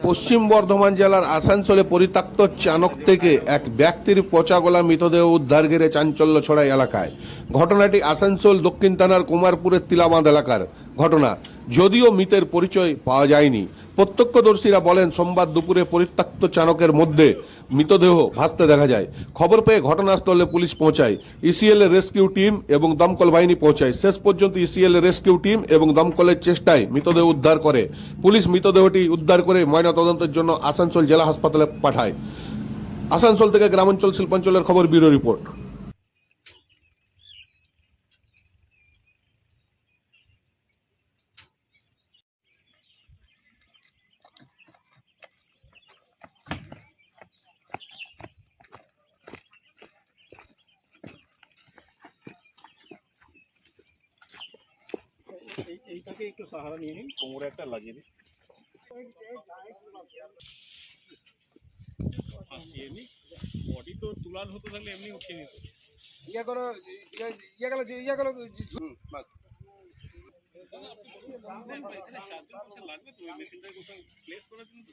পশ্চিম বর্ধমান জেলার আসানসোলে পরিত্যক্ত চানক থেকে এক ব্যক্তির পচা গোলা মৃতদেহ উদ্ধার ঘিরে চাঞ্চল্য ছড়াই এলাকায়। ঘটনাটি আসানসোল দক্ষিণ থানার কুমারপুরের তিলাবাঁধ এলাকার ঘটনা। যদিও মৃতের পরিচয় পাওয়া যায়নি। প্রত্যক্ষদর্শীরা বলেন, সোমবার দুপুরে পরিত্যক্ত চানকের মধ্যে মৃতদেহ ভাসতে দেখা যায়। খবর পেয়ে ঘটনাস্থলে পুলিশ পৌঁছায়। ইসিএল রেস্কিউ টিম এবং দমকল বাহিনী পৌঁছায়। শেষ পর্যন্ত ইসিএল রেস্কিউ টিম এবং দমকলের চেষ্টায় মৃতদেহ উদ্ধার করে। পুলিশ মৃতদেহটি উদ্ধার করে ময়নাতদন্তের জন্য আসানসোল জেলা হাসপাতালে পাঠায়। আসানসোল থেকে গ্রামাঞ্চল শিল্পাঞ্চলের খবর ব্যুরো রিপোর্ট। এইটাকে একটু সাহারা নিয়ে নিন কোমরে একটা লাগিয়ে দিন। বডি তো তুলার হতে থাকলে এমনি উঠিয়ে নিত। ইয়া করো ইয়া গেল ইয়া গেল বাস। এখানে চারজন বসে লাগবে তো ওই মেশিনটাকে প্লেস করে দিন তো।